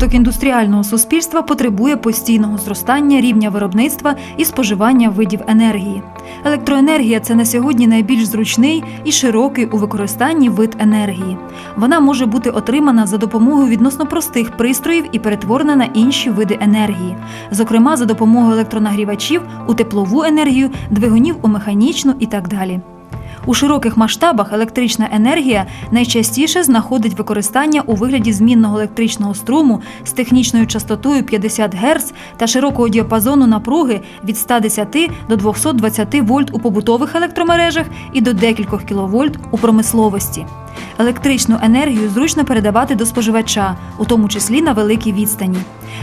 Розвиток індустріального суспільства потребує постійного зростання рівня виробництва і споживання видів енергії. Електроенергія це на сьогодні найбільш зручний і широкий у використанні вид енергії. Вона може бути отримана за допомогою відносно простих пристроїв і перетворена на інші види енергії, зокрема за допомогою електронагрівачів у теплову енергію, двигунів у механічну і так далі. У широких масштабах електрична енергія найчастіше знаходить використання у вигляді змінного електричного струму з технічною частотою 50 Гц та широкого діапазону напруги від 110 до 220 вольт у побутових електромережах і до декількох кіловольт у промисловості. Електричну енергію зручно передавати до споживача, у тому числі на великій відстані.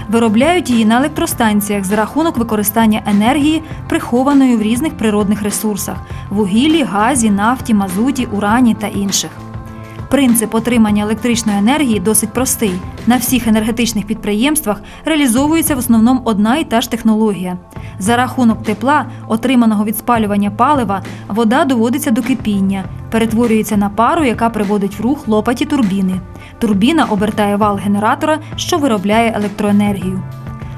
Виробляють її на електростанціях за рахунок використання енергії, прихованої в різних природних ресурсах вугіллі, газі, нафті, мазуті, урані та інших. Принцип отримання електричної енергії досить простий. На всіх енергетичних підприємствах реалізовується в основному одна і та ж технологія. За рахунок тепла, отриманого від спалювання палива, вода доводиться до кипіння, перетворюється на пару, яка приводить в рух лопаті турбіни. Турбіна обертає вал генератора, що виробляє електроенергію.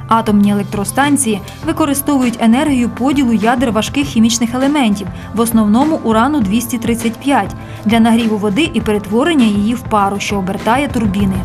Атомні електростанції використовують енергію поділу ядер важких хімічних елементів, в основному урану 235 для нагріву води і перетворення її в пару, що обертає турбіни.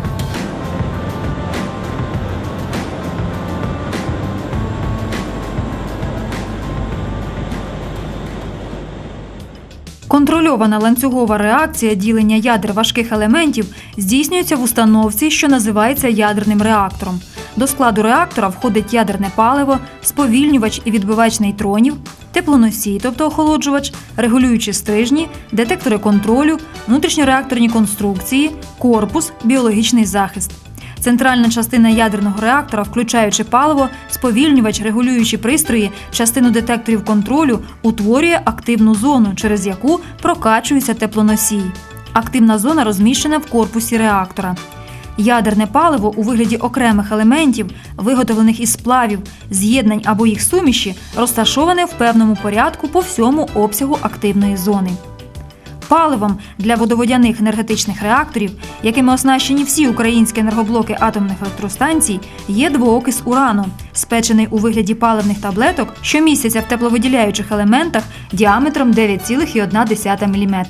Контрольована ланцюгова реакція ділення ядер важких елементів здійснюється в установці, що називається ядерним реактором. До складу реактора входить ядерне паливо, сповільнювач і відбивач нейтронів, теплоносій, тобто охолоджувач, регулюючі стрижні, детектори контролю, внутрішньореакторні конструкції, корпус, біологічний захист. Центральна частина ядерного реактора, включаючи паливо, сповільнювач, регулюючі пристрої, частину детекторів контролю, утворює активну зону, через яку прокачується теплоносій. Активна зона розміщена в корпусі реактора. Ядерне паливо у вигляді окремих елементів, виготовлених із сплавів, з'єднань або їх суміші, розташоване в певному порядку по всьому обсягу активної зони. Паливом для водоводяних енергетичних реакторів, якими оснащені всі українські енергоблоки атомних електростанцій, є двоокис урану, спечений у вигляді паливних таблеток, що містяться в тепловиділяючих елементах діаметром 9,1 мм.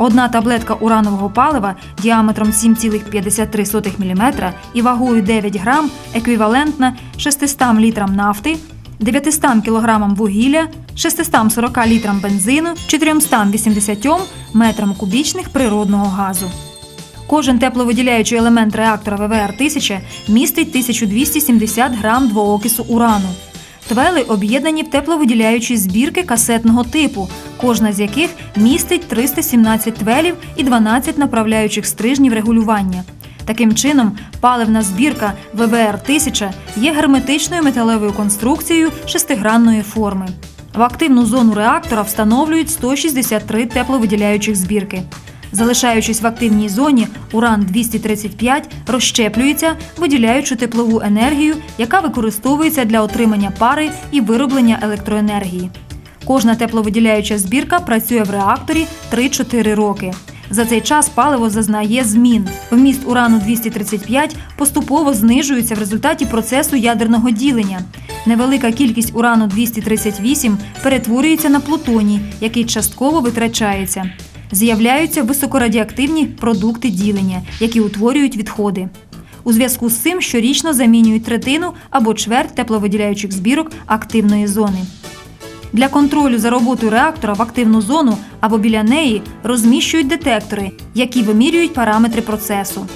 Одна таблетка уранового палива діаметром 7,53 мм і вагою 9 грам еквівалентна 600 літрам нафти, 900 кг вугілля, 640 літрам бензину, 480 метрам кубічних природного газу. Кожен тепловиділяючий елемент реактора ВВР 1000 містить 1270 грам двоокису урану. Твели об'єднані в тепловиділяючі збірки касетного типу, кожна з яких містить 317 твелів і 12 направляючих стрижнів регулювання. Таким чином, паливна збірка ВВР 1000 є герметичною металевою конструкцією шестигранної форми. В активну зону реактора встановлюють 163 тепловиділяючих збірки. Залишаючись в активній зоні, уран 235 розщеплюється, виділяючи теплову енергію, яка використовується для отримання пари і вироблення електроенергії. Кожна тепловиділяюча збірка працює в реакторі 3-4 роки. За цей час паливо зазнає змін. Вміст урану 235 поступово знижується в результаті процесу ядерного ділення. Невелика кількість урану 238 перетворюється на плутоній, який частково витрачається. З'являються високорадіоактивні продукти ділення, які утворюють відходи. У зв'язку з цим щорічно замінюють третину або чверть тепловиділяючих збірок активної зони. Для контролю за роботою реактора в активну зону або біля неї розміщують детектори, які вимірюють параметри процесу.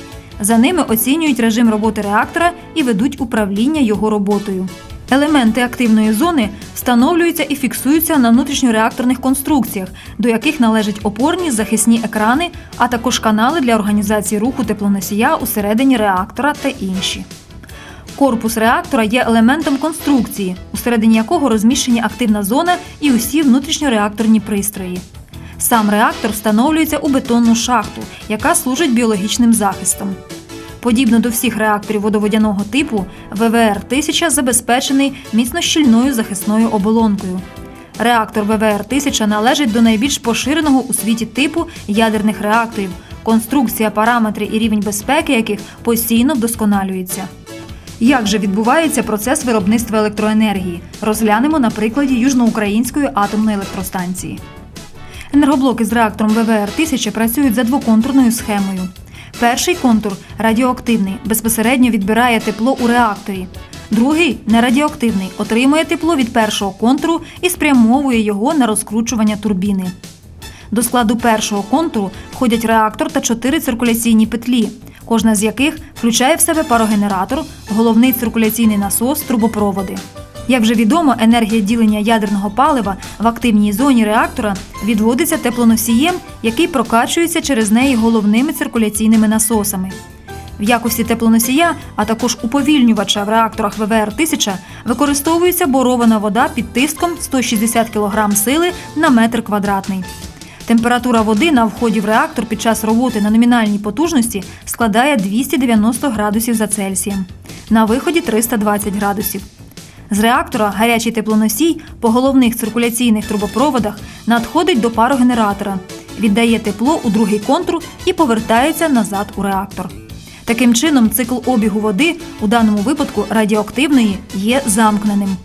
За ними оцінюють режим роботи реактора і ведуть управління його роботою. Елементи активної зони встановлюються і фіксуються на внутрішньореакторних конструкціях, до яких належать опорні захисні екрани, а також канали для організації руху теплоносія усередині реактора та інші. Корпус реактора є елементом конструкції, усередині якого розміщені активна зона і усі внутрішньореакторні пристрої. Сам реактор встановлюється у бетонну шахту, яка служить біологічним захистом. Подібно до всіх реакторів водоводяного типу, ВВР 1000 забезпечений міцно щільною захисною оболонкою. Реактор ВВР-1000 належить до найбільш поширеного у світі типу ядерних реакторів, конструкція, параметри і рівень безпеки яких постійно вдосконалюються. Як же відбувається процес виробництва електроенергії? Розглянемо на прикладі Южноукраїнської атомної електростанції. Енергоблоки з реактором ВВР-1000 працюють за двоконтурною схемою. Перший контур радіоактивний, безпосередньо відбирає тепло у реакторі. Другий нерадіоактивний, отримує тепло від першого контуру і спрямовує його на розкручування турбіни. До складу першого контуру входять реактор та чотири циркуляційні петлі, кожна з яких включає в себе парогенератор, головний циркуляційний насос, трубопроводи. Як вже відомо, енергія ділення ядерного палива в активній зоні реактора відводиться теплоносієм, який прокачується через неї головними циркуляційними насосами. В якості теплоносія, а також уповільнювача в реакторах ВВР-1000 використовується борована вода під тиском 160 кг сили на метр квадратний. Температура води на вході в реактор під час роботи на номінальній потужності складає 290 градусів за Цельсієм, на виході 320 градусів. З реактора гарячий теплоносій по головних циркуляційних трубопроводах надходить до парогенератора, віддає тепло у другий контур і повертається назад у реактор. Таким чином, цикл обігу води, у даному випадку радіоактивної, є замкненим.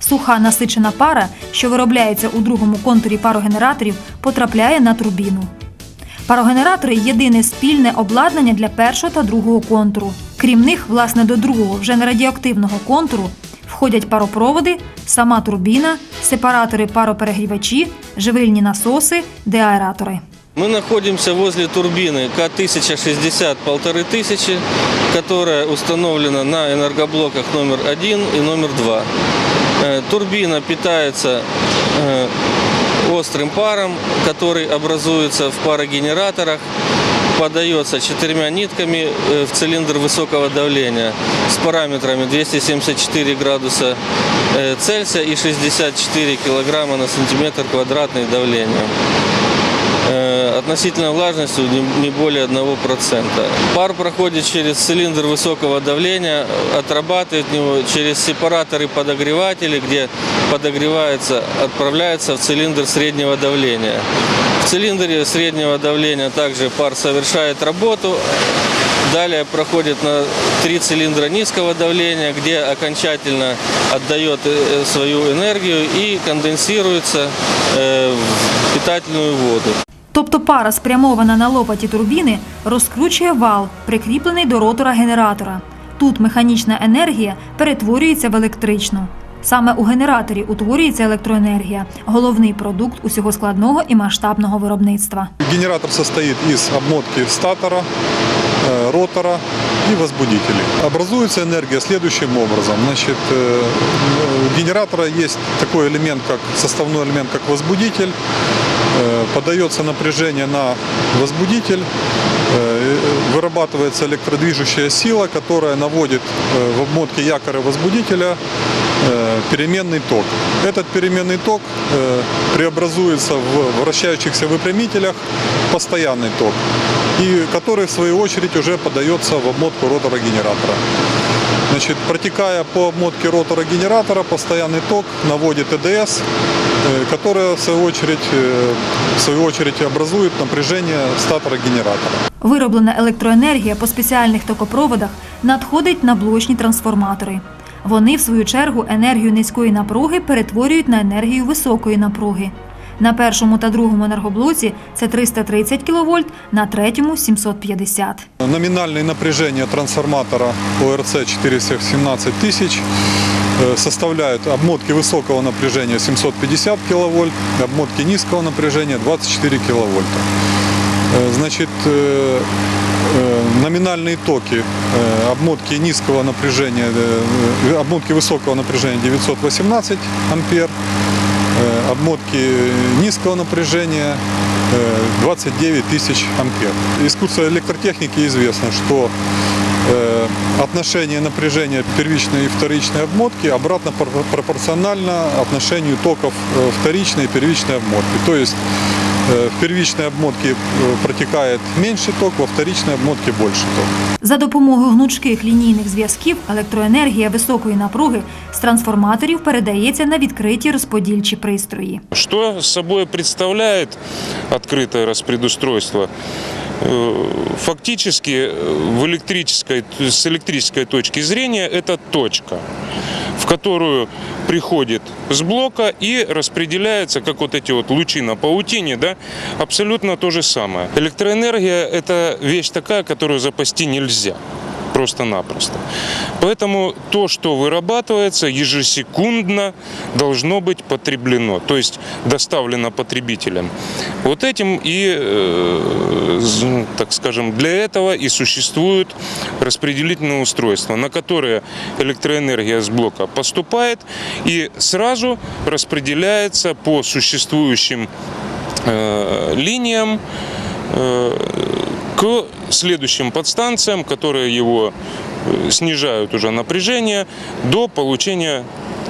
Суха насичена пара, що виробляється у другому контурі парогенераторів, потрапляє на турбіну. Парогенератори єдине спільне обладнання для першого та другого контуру. Крім них, власне, до другого, вже не радіоактивного контуру, входять паропроводи, сама турбіна, сепаратори пароперегрівачі, живильні насоси, деаератори. Мы находимся возле турбины К-1060 1500, которая установлена на энергоблоках номер 1 и номер 2. Э, Турбина питается э, острым паром, который образуется в парогенераторах, Подается четырьмя нитками э, в цилиндр высокого давления с параметрами 274 градуса э, Цельсия и 64 килограмма на сантиметр квадратный давления. Э, Относительно влажностью не более 1%. Пар проходит через цилиндр высокого давления, отрабатывает него через сепараторы-подогреватели, где подогревается, отправляется в цилиндр среднего давления. В цилиндре среднего давления также пар совершает работу, Далее проходит на три цилиндра низкого давления, где окончательно отдает э, свою энергию и конденсируется э, в питательную воду. Тобто пара, спрямована на лопаті турбіни, розкручує вал, прикріплений до ротора генератора. Тут механічна енергія перетворюється в електричну. Саме у генераторі утворюється електроенергія, головний продукт усього складного і масштабного виробництва. Генератор состоит из обмотки статора, э, ротора и возбудителей. Образуется энергия следующим образом. Значит, э, у генератора есть такой элемент, как составной элемент, как возбудитель. Э, Подается напряжение на возбудитель, э, вырабатывается электродвижущая сила, которая наводит э, в обмотке якоря возбудителя переменный ток. Этот переменный ток преобразуется в вращающихся выпрямителях постоянный ток, и который в свою очередь уже подается в обмотку ротора генератора. Значит, протекая по обмотке ротора генератора, постоянный ток наводит ЭДС, которая в свою очередь, э, в свою очередь образует напряжение статора генератора. Вироблена електроенергія по спеціальних токопроводах надходить на блочні трансформатори. Вони, в свою чергу, енергію низької напруги перетворюють на енергію високої напруги. На першому та другому енергоблоці це 330 кВт, на третьому 750. Номинальное напряжение трансформатора ОРЦ 417 тысяч э, Составляют обмотки высокого напряжения 750 киловольт, обмотки низкого напряжения 24 киловольта. Э, Значит, э, э, номинальные токи э, обмотки низкого напряжения, э, обмотки высокого напряжения 918 ампер, э, обмотки низкого напряжения э, 29 тысяч ампер. Из курса электротехники известно, что э, отношение напряжения первичной и вторичной обмотки обратно пор- пропорционально отношению токов э, вторичной и первичной обмотки. То есть Э, В первичной обмотке э, протекает меньше ток, во вторичной обмотке больше ток. За допомогою гнучких лінійних зв'язків електроенергія високої напруги з трансформаторів передається на відкриті розподільчі пристрої. Что собой представляет открытое распредустройство? Э, Фактически э, в электрической, с электрической точки зрения это точка, в которую приходит с блока и распределяется, как вот эти вот лучи на паутине, да, абсолютно то же самое. Электроэнергия – это вещь такая, которую запасти нельзя просто-напросто. Поэтому то, что вырабатывается, ежесекундно должно быть потреблено, то есть доставлено потребителям. Вот этим и, э, так скажем, для этого и существуют распределительные устройства, на которые электроэнергия с блока поступает и сразу распределяется по существующим э, линиям к следующим подстанциям, которые его э, снижают уже напряжение до получения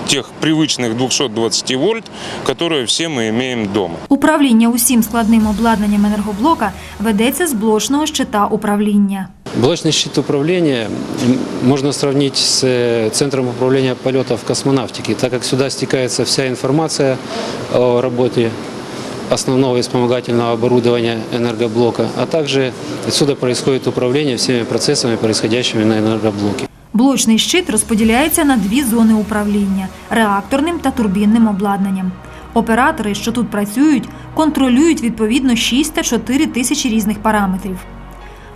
тех привычных 220 вольт, которые все мы имеем дома. Управління усім складним обладнанням енергоблока ведеться з блочного щита управління. Блочный щит управления м, можно сравнить с э, центром управления полетов космонавтики, так как сюда стекается вся информация о работе основного и вспомогательного оборудования энергоблока, а также отсюда происходит управление всеми процессами, происходящими на энергоблоке. Блочний щит розподіляється на дві зони управління реакторним та турбінним обладнанням. Оператори, що тут працюють, контролюють відповідно 6 та 4 тисячі різних параметрів.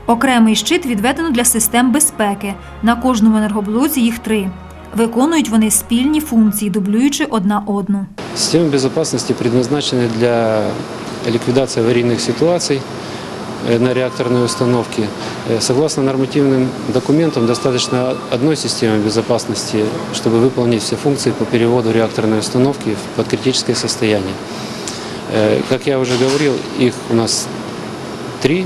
Окремий щит відведено для систем безпеки. На кожному енергоблоці їх три. Виконують вони спільні функції, дублюючи одна одну. Системы безопасности предназначены для ликвидации аварийных ситуаций э, на реакторной установке. Э, Согласно нормативным документам, достаточно одной системы безопасности, чтобы выполнить все функции по переводу реакторной установки в подкритическое состояние. Э, Как я уже говорил, их у нас три.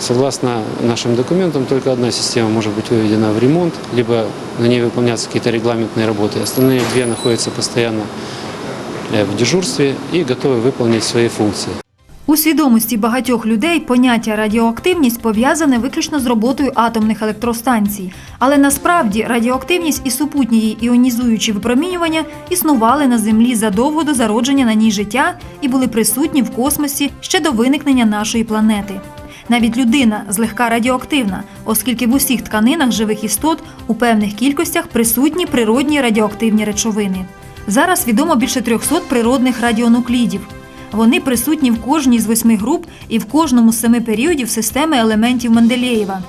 Согласно нашим документам, только одна система может быть выведена в ремонт, либо на ней выполняться какие-то регламентные работы. Остальные две находятся постоянно э, в дежурстве и готовы выполнить свои функции. У свідомості багатьох людей поняття радіоактивність пов'язане виключно з роботою атомних електростанцій. Але насправді радіоактивність і супутні її іонізуючі випромінювання існували на Землі задовго до зародження на ній життя і були присутні в космосі ще до виникнення нашої планети. Навіть людина злегка радіоактивна, оскільки в усіх тканинах живих істот у певних кількостях присутні природні радіоактивні речовини. Зараз відомо більше 300 природних радіонуклідів. Вони присутні в кожній з восьми груп і в кожному з семи періодів системи елементів Менделєєва.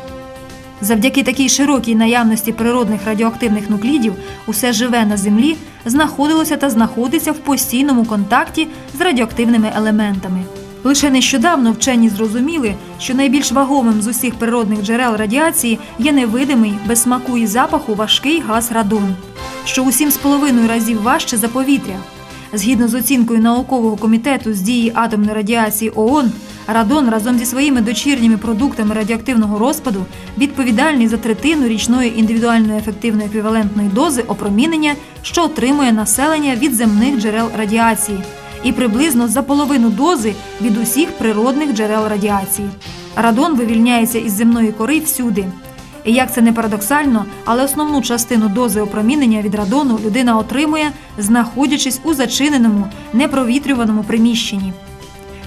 Завдяки такій широкій наявності природних радіоактивних нуклідів усе живе на Землі знаходилося та знаходиться в постійному контакті з радіоактивними елементами. Лише нещодавно вчені зрозуміли, що найбільш вагомим з усіх природних джерел радіації є невидимий, без смаку і запаху важкий газ радон, що у 7,5 разів важче за повітря. Згідно з оцінкою наукового комітету з дії атомної радіації ООН, радон разом зі своїми дочірніми продуктами радіоактивного розпаду відповідальний за третину річної індивідуальної ефективної еквівалентної дози опромінення, що отримує населення від земних джерел радіації, і приблизно за половину дози від усіх природних джерел радіації. Радон вивільняється із земної кори всюди. І як це не парадоксально, але основну частину дози опромінення від радону людина отримує, знаходячись у зачиненому, непровітрюваному приміщенні.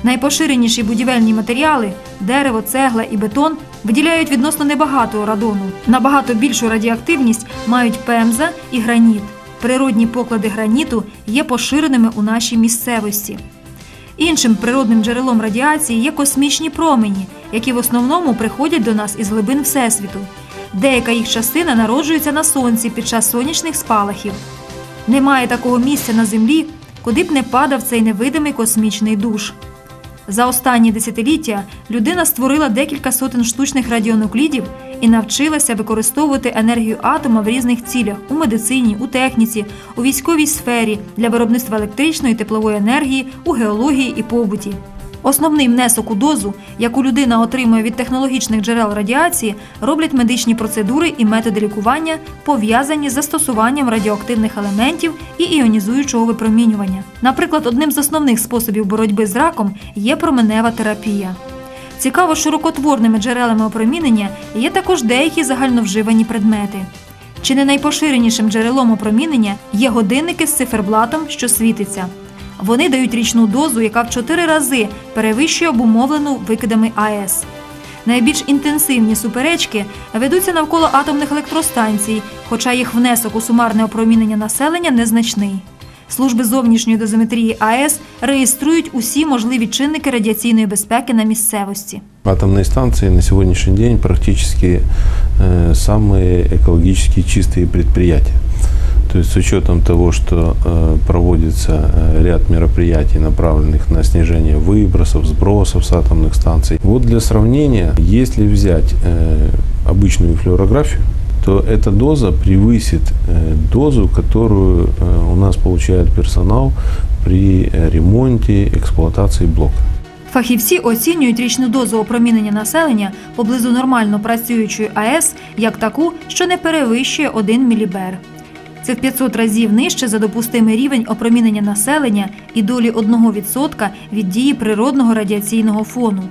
Найпоширеніші будівельні матеріали дерево, цегла і бетон виділяють відносно небагато радону. Набагато більшу радіоактивність мають пемза і граніт. Природні поклади граніту є поширеними у нашій місцевості. Іншим природним джерелом радіації є космічні промені, які в основному приходять до нас із глибин Всесвіту. Деяка їх частина народжується на сонці під час сонячних спалахів. Немає такого місця на землі, куди б не падав цей невидимий космічний душ. За останні десятиліття людина створила декілька сотень штучних радіонуклідів і навчилася використовувати енергію атома в різних цілях у медицині, у техніці, у військовій сфері для виробництва електричної теплової енергії, у геології і побуті. Основний внесок у дозу, яку людина отримує від технологічних джерел радіації, роблять медичні процедури і методи лікування, пов'язані з застосуванням радіоактивних елементів і іонізуючого випромінювання. Наприклад, одним з основних способів боротьби з раком є променева терапія. Цікаво, широкотворними джерелами опромінення є також деякі загальновживані предмети. Чи не найпоширенішим джерелом опромінення є годинники з циферблатом, що світиться. Вони дають річну дозу, яка в чотири рази перевищує обумовлену викидами АЕС. Найбільш інтенсивні суперечки ведуться навколо атомних електростанцій, хоча їх внесок у сумарне опромінення населення незначний. Служби зовнішньої дозиметрії АЕС реєструють усі можливі чинники радіаційної безпеки на місцевості. Атомные станции на сегодняшний день практически э, самые экологически чистые предприятия. То есть с учетом того, что э, проводится э, ряд мероприятий, направленных на снижение выбросов, сбросов с атомных станций. Вот для сравнения, если взять э, обычную флюорографию, то эта доза превысит э, дозу, которую э, у нас получает персонал при э, ремонте, эксплуатации блока. Фахівці оцінюють річну дозу опромінення населення поблизу нормально працюючої АЕС як таку, що не перевищує 1 мілібер. Це в 500 разів нижче за допустимий рівень опромінення населення і долі 1% від дії природного радіаційного фону.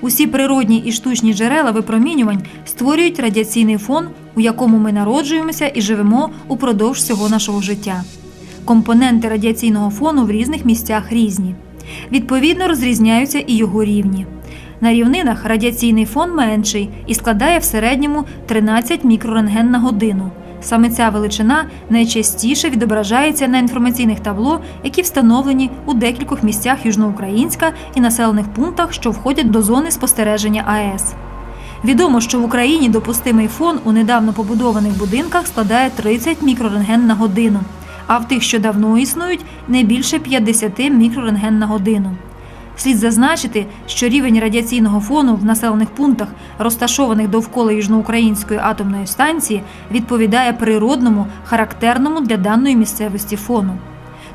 Усі природні і штучні джерела випромінювань створюють радіаційний фон, у якому ми народжуємося і живемо упродовж всього нашого життя. Компоненти радіаційного фону в різних місцях різні. Відповідно, розрізняються і його рівні. На рівнинах радіаційний фон менший і складає в середньому 13 мікрорентген на годину. Саме ця величина найчастіше відображається на інформаційних табло, які встановлені у декількох місцях Южноукраїнська і населених пунктах, що входять до зони спостереження АЕС. Відомо, що в Україні допустимий фон у недавно побудованих будинках складає 30 мікрорентген на годину, а в тих, що давно існують, не більше 50 мікрорентген на годину. Слід зазначити, що рівень радіаційного фону в населених пунктах, розташованих довкола Южноукраїнської атомної станції, відповідає природному, характерному для даної місцевості фону.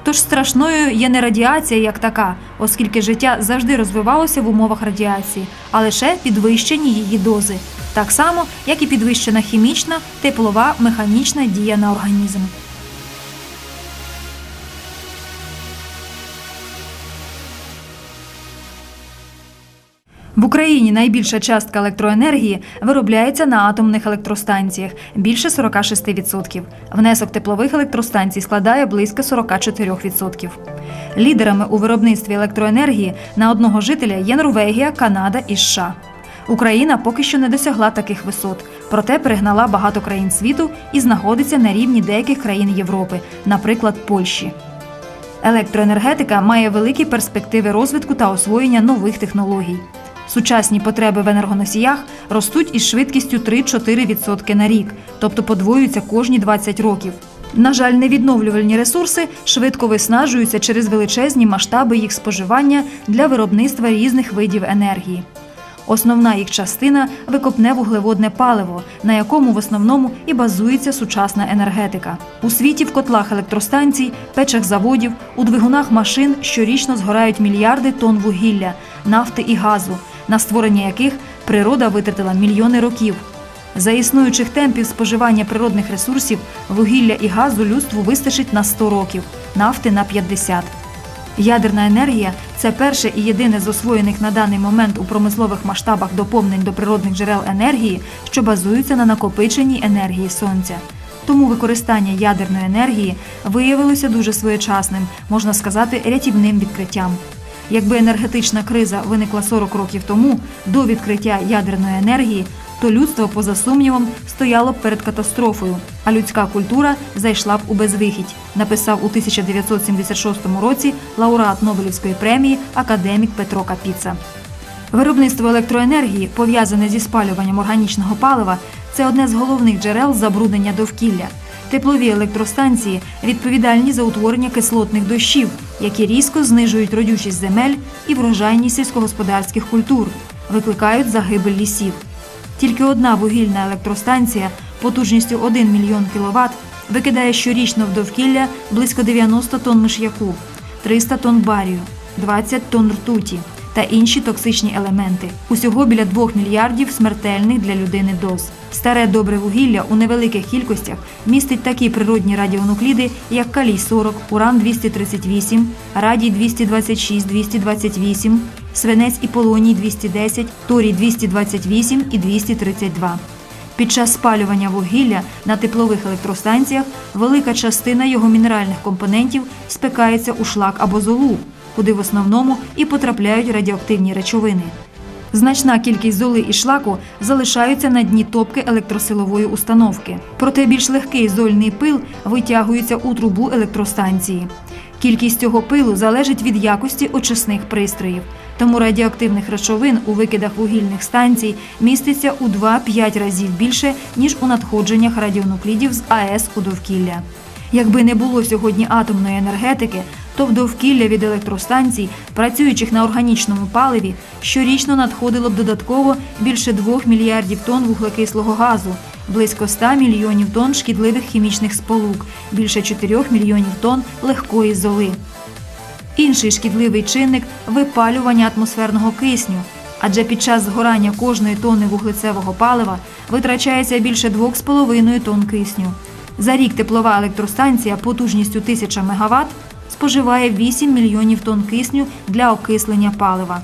Тож страшною є не радіація як така, оскільки життя завжди розвивалося в умовах радіації, а лише підвищені її дози, так само, як і підвищена хімічна, теплова, механічна дія на організм. В Україні найбільша частка електроенергії виробляється на атомних електростанціях більше 46%. Внесок теплових електростанцій складає близько 44%. Лідерами у виробництві електроенергії на одного жителя є Норвегія, Канада і США. Україна поки що не досягла таких висот, проте перегнала багато країн світу і знаходиться на рівні деяких країн Європи, наприклад, Польщі. Електроенергетика має великі перспективи розвитку та освоєння нових технологій. Сучасні потреби в енергоносіях ростуть із швидкістю 3-4% на рік, тобто подвоюються кожні 20 років. На жаль, невідновлювальні ресурси швидко виснажуються через величезні масштаби їх споживання для виробництва різних видів енергії. Основна їх частина викопне вуглеводне паливо, на якому в основному і базується сучасна енергетика. У світі в котлах електростанцій, печах заводів, у двигунах машин щорічно згорають мільярди тонн вугілля, нафти і газу, на створення яких природа витратила мільйони років. За існуючих темпів споживання природних ресурсів вугілля і газу людству вистачить на 100 років, нафти на 50. Ядерна енергія це перше і єдине з освоєних на даний момент у промислових масштабах доповнень до природних джерел енергії, що базуються на накопиченій енергії сонця. Тому використання ядерної енергії виявилося дуже своєчасним, можна сказати, рятівним відкриттям. Якби енергетична криза виникла 40 років тому до відкриття ядерної енергії, то людство, поза сумнівом, стояло б перед катастрофою, а людська культура зайшла б у безвихідь, написав у 1976 році лауреат Нобелівської премії академік Петро Капіца. Виробництво електроенергії, пов'язане зі спалюванням органічного палива, це одне з головних джерел забруднення довкілля. Теплові електростанції відповідальні за утворення кислотних дощів, які різко знижують родючість земель і врожайність сільськогосподарських культур, викликають загибель лісів. Тільки одна вугільна електростанція потужністю 1 мільйон кВт викидає щорічно в довкілля близько 90 тонн миш'яку, 300 тонн барію, 20 тонн ртуті, та інші токсичні елементи. Усього біля 2 мільярдів смертельних для людини доз. Старе добре вугілля у невеликих кількостях містить такі природні радіонукліди, як калій 40, уран 238, радій 226, 228, свинець і полоній 210, торій 228 і 232. Під час спалювання вугілля на теплових електростанціях велика частина його мінеральних компонентів спекається у шлак або золу, куди в основному і потрапляють радіоактивні речовини. Значна кількість золи і шлаку залишаються на дні топки електросилової установки. Проте більш легкий зольний пил витягується у трубу електростанції. Кількість цього пилу залежить від якості очисних пристроїв. Тому радіоактивних речовин у викидах вугільних станцій міститься у 2-5 разів більше, ніж у надходженнях радіонуклідів з АЕС у довкілля. Якби не було сьогодні атомної енергетики, то в довкілля від електростанцій, працюючих на органічному паливі, щорічно надходило б додатково більше 2 мільярдів тонн вуглекислого газу, близько 100 мільйонів тонн шкідливих хімічних сполук, більше 4 мільйонів тонн легкої золи. Інший шкідливий чинник випалювання атмосферного кисню. Адже під час згорання кожної тонни вуглецевого палива витрачається більше 2,5 тонн кисню. За рік теплова електростанція потужністю 1000 МВт споживає 8 мільйонів тонн кисню для окислення палива.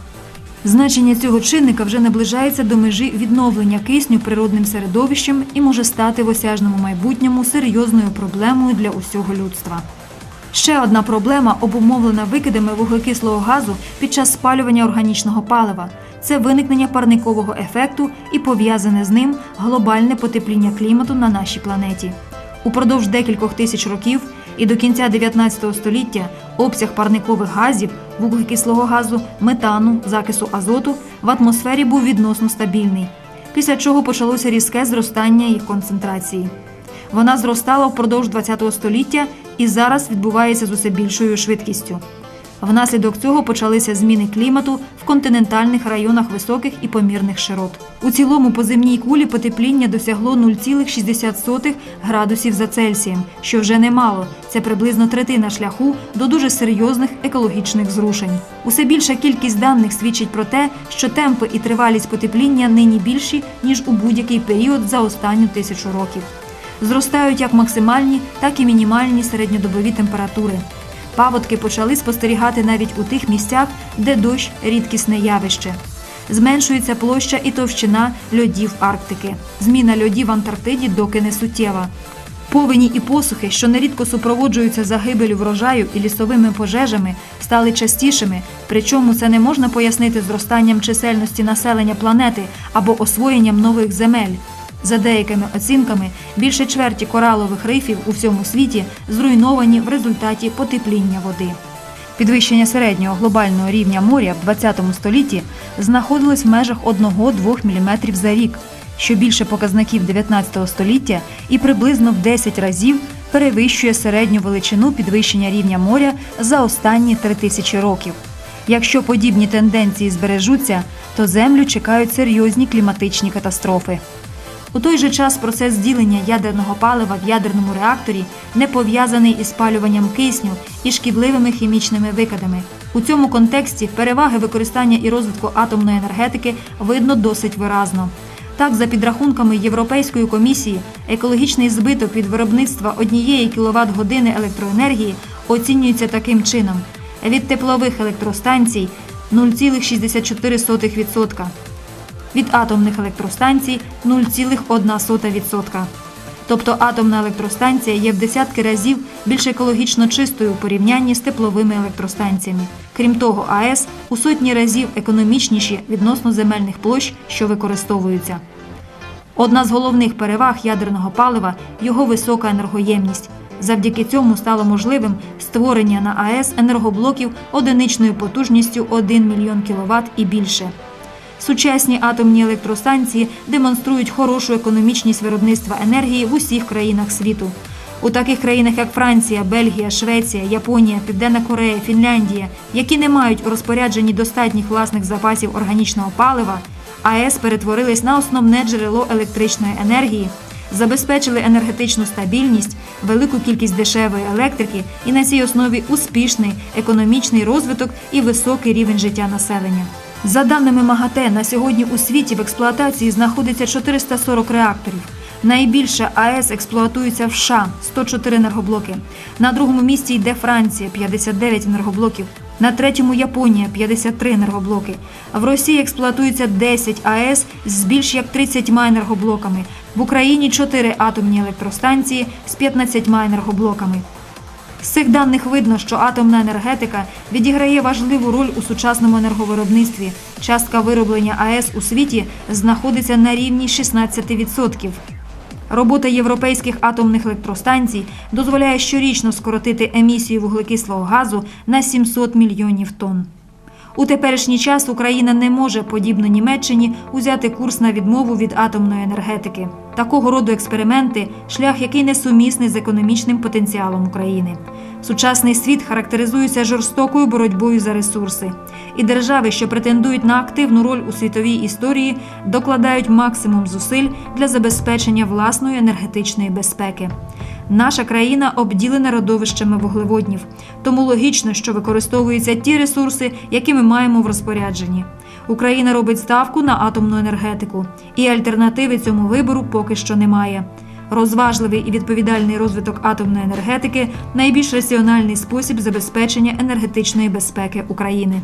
Значення цього чинника вже наближається до межі відновлення кисню природним середовищем і може стати в осяжному майбутньому серйозною проблемою для усього людства. Ще одна проблема, обумовлена викидами вуглекислого газу під час спалювання органічного палива. Це виникнення парникового ефекту і пов'язане з ним глобальне потепління клімату на нашій планеті. Упродовж декількох тисяч років і до кінця 19 століття обсяг парникових газів, вуглекислого газу, метану, закису азоту в атмосфері був відносно стабільний, після чого почалося різке зростання їх концентрації. Вона зростала впродовж ХХ століття і зараз відбувається з усе більшою швидкістю. Внаслідок цього почалися зміни клімату в континентальних районах високих і помірних широт. У цілому по земній кулі потепління досягло 0,60 градусів за Цельсієм, що вже немало. Це приблизно третина шляху до дуже серйозних екологічних зрушень. Усе більша кількість даних свідчить про те, що темпи і тривалість потепління нині більші ніж у будь-який період за останню тисячу років. Зростають як максимальні, так і мінімальні середньодобові температури. Паводки почали спостерігати навіть у тих місцях, де дощ рідкісне явище. Зменшується площа і товщина льодів Арктики. Зміна льодів в Антарктиді доки не суттєва. Повені і посухи, що нерідко супроводжуються загибелю врожаю і лісовими пожежами, стали частішими. Причому це не можна пояснити зростанням чисельності населення планети або освоєнням нових земель. За деякими оцінками, більше чверті коралових рифів у всьому світі зруйновані в результаті потепління води. Підвищення середнього глобального рівня моря в 20 столітті знаходилось в межах 1-2 мм за рік, що більше показників 19 століття і приблизно в 10 разів перевищує середню величину підвищення рівня моря за останні 3000 років. Якщо подібні тенденції збережуться, то землю чекають серйозні кліматичні катастрофи. У той же час процес ділення ядерного палива в ядерному реакторі не пов'язаний із спалюванням кисню і шкідливими хімічними викидами. У цьому контексті переваги використання і розвитку атомної енергетики видно досить виразно. Так, за підрахунками Європейської комісії, екологічний збиток від виробництва однієї кіловат години електроенергії оцінюється таким чином: від теплових електростанцій 0,64%, від атомних електростанцій 0,1%. Тобто атомна електростанція є в десятки разів більш екологічно чистою у порівнянні з тепловими електростанціями. Крім того, АЕС у сотні разів економічніші відносно земельних площ, що використовуються. Одна з головних переваг ядерного палива його висока енергоємність. Завдяки цьому стало можливим створення на АЕС енергоблоків одиничною потужністю 1 мільйон кВт і більше. Сучасні атомні електростанції демонструють хорошу економічність виробництва енергії в усіх країнах світу. У таких країнах, як Франція, Бельгія, Швеція, Японія, Південна Корея, Фінляндія, які не мають у розпорядженні достатніх власних запасів органічного палива, АЕС перетворились на основне джерело електричної енергії, забезпечили енергетичну стабільність, велику кількість дешевої електрики і на цій основі успішний економічний розвиток і високий рівень життя населення. За даними МАГАТЕ, на сьогодні у світі в експлуатації знаходиться 440 реакторів. Найбільше АЕС експлуатується в США 104 енергоблоки. На другому місці йде Франція 59 енергоблоків. На третьому Японія 53 енергоблоки. В Росії експлуатується 10 АЕС з більш як 30 енергоблоками. В Україні 4 атомні електростанції з 15 енергоблоками. З цих даних видно, що атомна енергетика відіграє важливу роль у сучасному енерговиробництві. Частка вироблення АЕС у світі знаходиться на рівні 16%. Робота європейських атомних електростанцій дозволяє щорічно скоротити емісію вуглекислого газу на 700 мільйонів тонн. У теперішній час Україна не може, подібно Німеччині, узяти курс на відмову від атомної енергетики. Такого роду експерименти шлях, який несумісний з економічним потенціалом України. Сучасний світ характеризується жорстокою боротьбою за ресурси, і держави, що претендують на активну роль у світовій історії, докладають максимум зусиль для забезпечення власної енергетичної безпеки. Наша країна обділена родовищами вуглеводнів, тому логічно, що використовуються ті ресурси, які ми маємо в розпорядженні. Україна робить ставку на атомну енергетику, і альтернативи цьому вибору поки що немає. Розважливий і відповідальний розвиток атомної енергетики найбільш раціональний спосіб забезпечення енергетичної безпеки України.